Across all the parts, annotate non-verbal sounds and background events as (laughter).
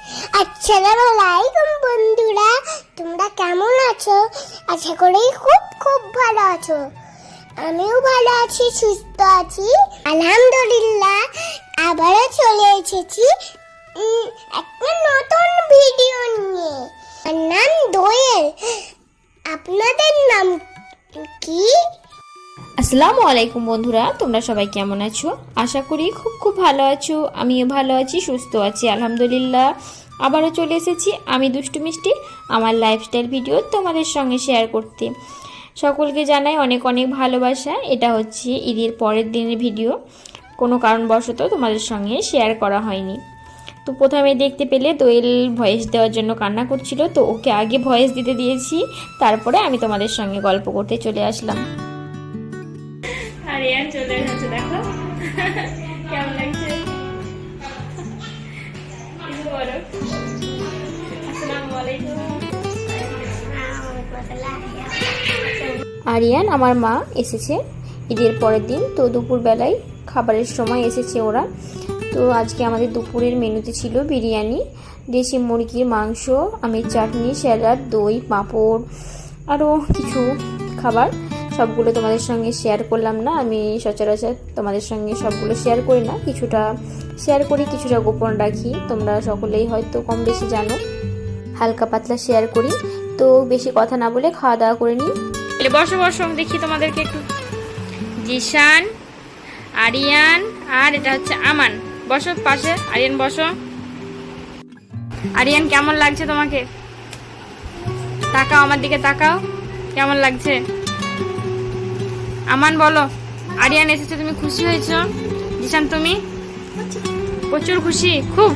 আসসালামু আলাইকুম বন্ধুরা। তোমরা কেমন আছো? আশা করি খুব খুব ভালো আছো। আমিও ভালো আছি, সুস্থ আছি। আলহামদুলিল্লাহ, আবারও চলে এসেছি একটা নতুন ভিডিও নিয়ে। নাম দোয়েল। আপনাদের নাম কি? আসসালামু আলাইকুম বন্ধুরা, তোমরা সবাই কেমন আছো? আশা করি খুব খুব ভালো আছো, আমিও ভালো আছি, সুস্থ আছি, আলহামদুলিল্লাহ। আবারও চলে এসেছি আমি দুষ্টু মিষ্টি, আমার লাইফস্টাইল ভিডিও তোমাদের সঙ্গে শেয়ার করতে। সকলকে জানাই অনেক অনেক ভালোবাসা, এটা হচ্ছে ঈদের পরের দিনের ভিডিও কোনো কারণবশত তোমাদের সঙ্গে শেয়ার করা হয়নি। তো প্রথমে দেখতে পেলে দোয়েল ভয়েস দেওয়ার জন্য কান্না করছিল, তো ওকে আগে ভয়েস দিতে দিয়েছি, তারপরে আমি তোমাদের সঙ্গে গল্প করতে চলে আসলাম। আরিয়ান চলে এসেছে, দেখো। কেমন লাগছে? আরিয়ান, আমার মা এসেছে ঈদের পরের দিন, তো দুপুরবেলায় খাবারের সময় এসেছে ওরা। তো আজকে আমাদের দুপুরের মেনুতে ছিল বিরিয়ানি, দেশি মুরগির মাংস, আমের চাটনি, স্যালাড, দই, পাঁপড়, আরও কিছু খাবার। সবগুলো তোমাদের সঙ্গে শেয়ার করলাম না, আমি সচরাচর তোমাদের সঙ্গে সবগুলো শেয়ার করি না, কিছুটা শেয়ার করি, কিছুটা গোপন রাখি, তোমরা সকলেই হয়তো কম বেশি জানো। হালকা পাতলা শেয়ার করি, তো বেশি কথা না বলে খাওয়া দাওয়া করে নিই। বসো বসো, দেখি তোমাদেরকে একটু। জিশান, আরিয়ান, আর এটা হচ্ছে আমান। বসো পাশে, আরিয়ান বসো। আরিয়ান, কেমন লাগছে তোমাকে? তাকাও, আমার দিকে তাকাও। কেমন লাগছে? আমান বলো, আরিয়ান এসেছে, তুমি খুশি হয়েছো? জিশান, তুমি? প্রচুর খুশি, খুব।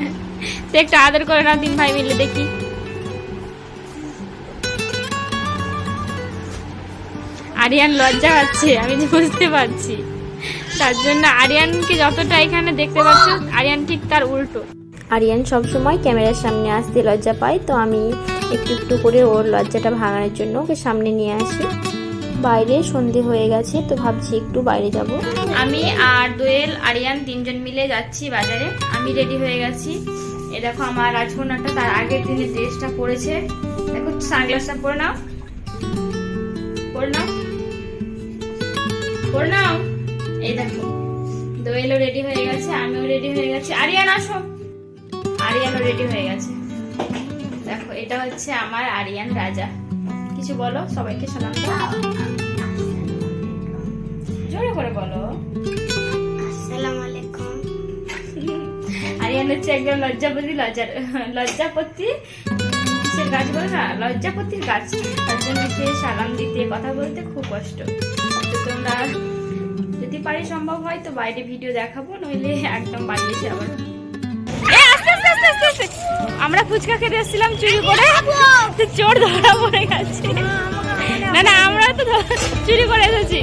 (laughs) তো একটু আদর করে না তিন ভাই মিলে, দেখি। আরিয়ান লজ্জা পাচ্ছে, আমি যে বুঝতে পারছি। তার জন্য আরিয়ানকে যতটা এখানে দেখতে পাচ্ছ, আরিয়ান ঠিক তার উল্টো। আরিয়ান সবসময় ক্যামেরার সামনে আসতে লজ্জা পায়, তো আমি একটু একটু করে ওর লজ্জাটা ভাঙানোর জন্য ওকে সামনে নিয়ে আসি। বাইরে সন্ধে হয়ে গেছে, তো ভাবছি একটু বাইরে যাব। আমি আর দোয়েল, আরিয়ান তিনজন মিলে যাচ্ছি বাজারে। আমি রেডি হয়ে গেছি। এ দেখো আমার রাজকন্যাটা তার আগের দিনের ড্রেসটা পরেছে। দেখো সানগ্লাসটা পরে নাও। পরে নাও। পরে নাও। এই দেখো, দোয়েলও রেডি হয়ে গেছে, আমিও রেডি হয়ে গেছি। আরিয়ান, আসো। আরিয়ানও রেডি হয়ে গেছে। দেখো, এটা হচ্ছে আমার আরিয়ান রাজা। কিছু বলো সবাইকে সালাম দাও। জোরে করে বলো। আসসালামু আলাইকুম। আরিয়ান হচ্ছে একদম লজ্জাপতি লজ্জার লজ্জাপতি। কিসের গাছ বলে না? লজ্জাপতির গাছ। তার জন্য সে সালাম দিতে কথা বলতে খুব কষ্ট। তো তোমরা যদি পারি সম্ভব হয় তো বাইরে ভিডিও দেখাবো নইলে একদম বাড়ি এসে আবার আস্তে, আস্তে, আস্তে। আমরা ফুচকা খেতে এসেছিলাম চুরি করে। তো চোর ধরা পড়ে গেছে। না না আমরা তো চুরি করে এসেছি।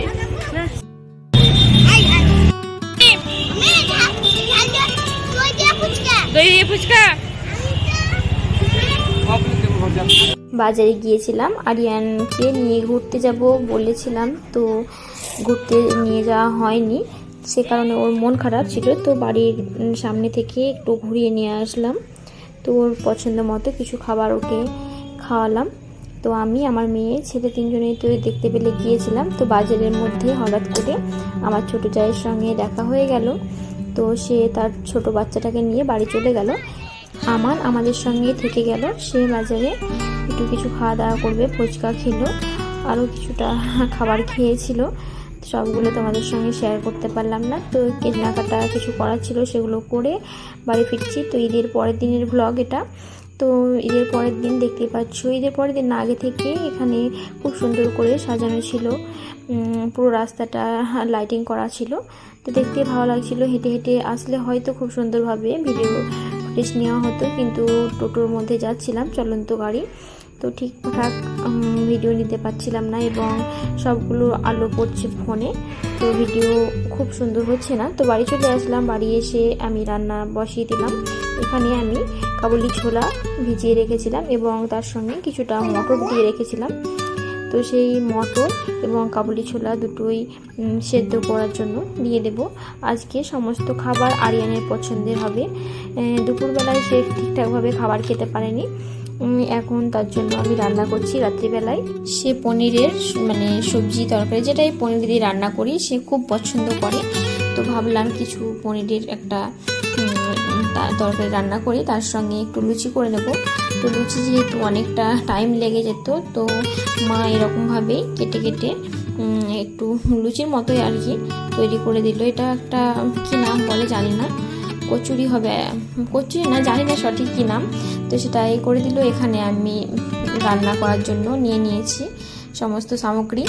দই দিয়ে ফুচকা। বাজারে গিয়েছিলাম আরিয়ানকে নিয়ে ঘুরতে যাব বলেছিলাম তো ঘুরতে নিয়ে যাওয়া হয়নি। সে কারণে ওর মন খারাপ ছিল। তো বাড়ির সামনে থেকে একটু ঘুরিয়ে নিয়ে আসলাম। তো ওর পছন্দ মতো কিছু খাবার ওকে খাওয়ালাম। তো আমি, আমার মেয়ে, ছেলে তিনজনেই তো দেখতে পেলে গিয়েছিলাম। তো বাজারের মধ্যে হঠাৎ করে আমার ছোট জায়ের সঙ্গে দেখা হয়ে গেল। তো সে তার ছোট বাচ্চাটাকে নিয়ে বাড়ি চলে গেল। আমার আমাদের সঙ্গে থেকে গেল। সে বাজারে একটু কিছু খাওয়া দাওয়া করবে, ফুচকা খেলো, আরও কিছুটা খাবার খেয়েছিল। সবগুলো তোমাদের সঙ্গে শেয়ার করতে পারলাম না। তো কেনাকাটা কিছু করার ছিল সেগুলো করে বাড়ি ফিরছি। তো ঈদের পরের দিনের ব্লগ এটা। তো ঈদের পরের দিন দেখতে পাচ্ছ, ঈদের পরের দিন আগে থেকে এখানে খুব সুন্দর করে সাজানো ছিল। পুরো রাস্তাটা লাইটিং করা ছিল। তো দেখতে ভালো লাগছিল, হেঁটে হেঁটে আসলে হয়তো খুব সুন্দরভাবে ভিডিও ফুটেজ নেওয়া হতো, কিন্তু টোটোর মধ্যে যাচ্ছিলাম চলন্ত গাড়ি। তো ঠিকঠাক ভিডিও নিতে পারছিলাম না এবং সবগুলো আলো পড়ছে ফোনে। তো ভিডিও খুব সুন্দর হচ্ছে না। তো বাড়ি চলে আসলাম। বাড়ি এসে আমি রান্না বসিয়ে দিলাম। এখানে আমি কাবুলি ছোলা ভিজিয়ে রেখেছিলাম এবং তার সঙ্গে কিছুটা মটর দিয়ে রেখেছিলাম। তো সেই মটর এবং কাবুলি ছোলা দুটোই সেদ্ধ করার জন্য দিয়ে দেব। আজকে সমস্ত খাবার আরিয়ানের পছন্দের হবে। দুপুরবেলায় সে ঠিকঠাকভাবে খাবার খেতে পারেনি। এখন তার জন্য আমি রান্না করছি রাত্রিবেলায়। সে পনিরের মানে সবজি তরকারি, যেটাই পনির দিয়ে রান্না করি, সে খুব পছন্দ করে। তো ভাবলাম কিছু পনিরের একটা তরকারি রান্না করি, তার সঙ্গে একটু লুচি করে নেব। তো লুচি যেহেতু অনেকটা টাইম লেগে যেত, তো মা এরকমভাবেই কেটে কেটে একটু লুচির মতোই আর কি তৈরি করে দিল। এটা একটা কি নাম বলে জানি না। কচুরি হবে। কচুরি না, জানি না সঠিক কী নাম। তো সেটা এই করে দিল। এখানে আমি রান্না করার জন্য নিয়ে নিয়েছি সমস্ত সামগ্রী।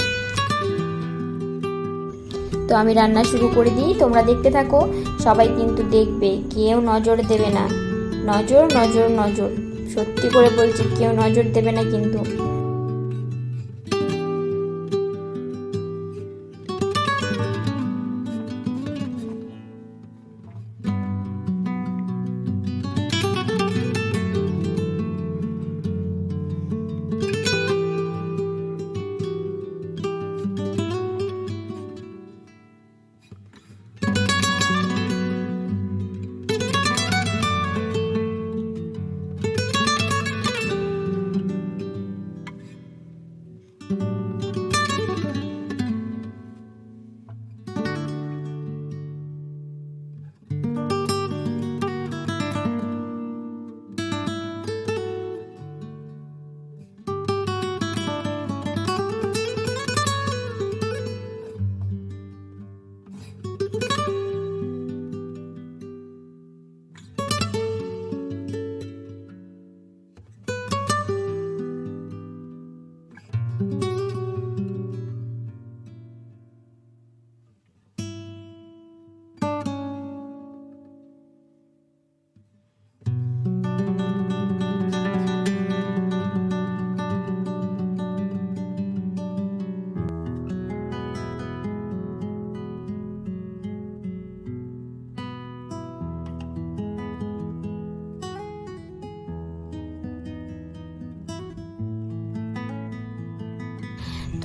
তো আমি রান্না শুরু করে দিই। তোমরা দেখতে থাকো। সবাই কিন্তু দেখবে। কেউ নজর দেবে না। নজর নজর নজর। সত্যি করে বলছি, কেউ নজর দেবে না কিন্তু।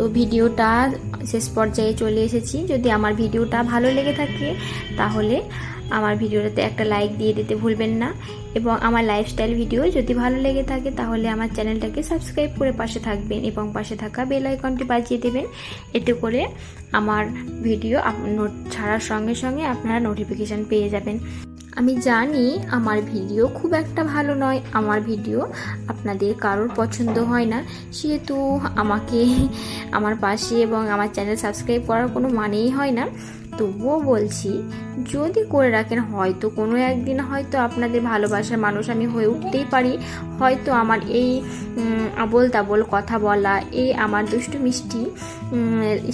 তো ভিডিওটা শেষ পর্যায়ে চলে এসেছি। যদি আমার ভিডিওটা ভালো লেগে থাকে, তাহলে আমার ভিডিওটাতে একটা লাইক দিয়ে দিতে ভুলবেন না। এবং আমার লাইফস্টাইল ভিডিও যদি ভালো লেগে থাকে, তাহলে আমার চ্যানেলটাকে সাবস্ক্রাইব করে পাশে থাকবেন এবং পাশে থাকা বেল আইকনটি বাজিয়ে দেবেন। এতে করে আমার ভিডিও ছাড়ার সঙ্গে সঙ্গে আপনারা নোটিফিকেশান পেয়ে যাবেন। আমি জানি আমার ভিডিও খুব একটা ভালো নয়, আমার ভিডিও আপনাদের কারোর পছন্দ হয় না। সেহেতু আমাকে, আমার পাশে এবং আমার চ্যানেল সাবস্ক্রাইব করার কোনো মানেই হয় না। তবুও বলছি, যদি করে রাখেন, হয়তো কোনো একদিন হয়তো আপনাদের ভালোবাসার মানুষ আমি হয়ে উঠতেই পারি। হয়তো আমার এই আবোল তাবোল কথা বলা, এই আমার দুষ্টু মিষ্টি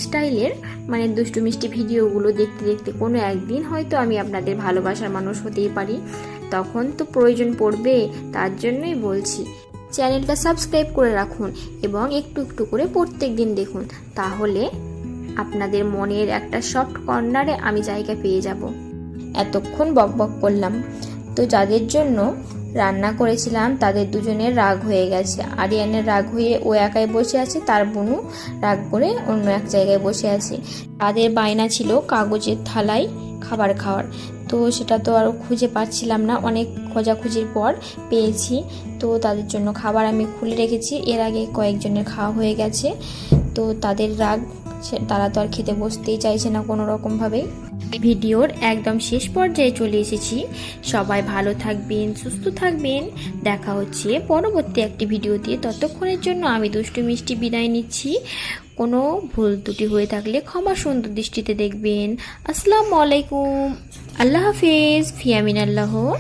স্টাইলের মানে দুষ্টু মিষ্টি ভিডিওগুলো দেখতে দেখতে কোনো একদিন হয়তো আমি আপনাদের ভালোবাসার মানুষ হতেই পারি। তখন তো প্রয়োজন পড়বে, তার জন্যই বলছি। চ্যানেলটা সাবস্ক্রাইব করে রাখুন এবং একটু একটু করে প্রত্যেক দিন দেখুন। তাহলে আপনাদের মনের একটা সফট কর্নারে আমি জায়গা পেয়ে যাব। এতক্ষণ বক বক করলাম। তো যাদের জন্য রান্না করেছিলাম, তাদের দুজনের রাগ হয়ে গেছে। আরিয়ানের রাগ হয়ে ও একাই বসে আছে, তার বোনও রাগ করে অন্য এক জায়গায় বসে আছে। তাদের বায়না ছিল কাগজের থালায় খাবার খাওয়ার। তো সেটা তো আর খুঁজে পাচ্ছিলাম না। অনেক খোঁজাখুঁজির পর পেয়েছি। তো তাদের জন্য খাবার আমি খুলে রেখেছি। এর আগে কয়েকজনের খাওয়া হয়ে গেছে। তো তাদের রাগ সে- তারা তো আর খেতে বসতেই চাইছে না কোনো রকমভাবেই ভিডিওর একদম শেষ পর্যায়ে চলে এসেছি। সবাই ভালো থাকবেন, সুস্থ থাকবেন। দেখা হচ্ছে পরবর্তী একটি ভিডিওতে। ততক্ষণের জন্য আমি দুষ্টু মিষ্টি বিদায় নিচ্ছি। কোনো ভুল ত্রুটি হয়ে থাকলে ক্ষমা সুন্দর দৃষ্টিতে দেখবেন। আসসালামু আলাইকুম। আল্লাহ হাফেজ। ফিয়ামিন আল্লাহ।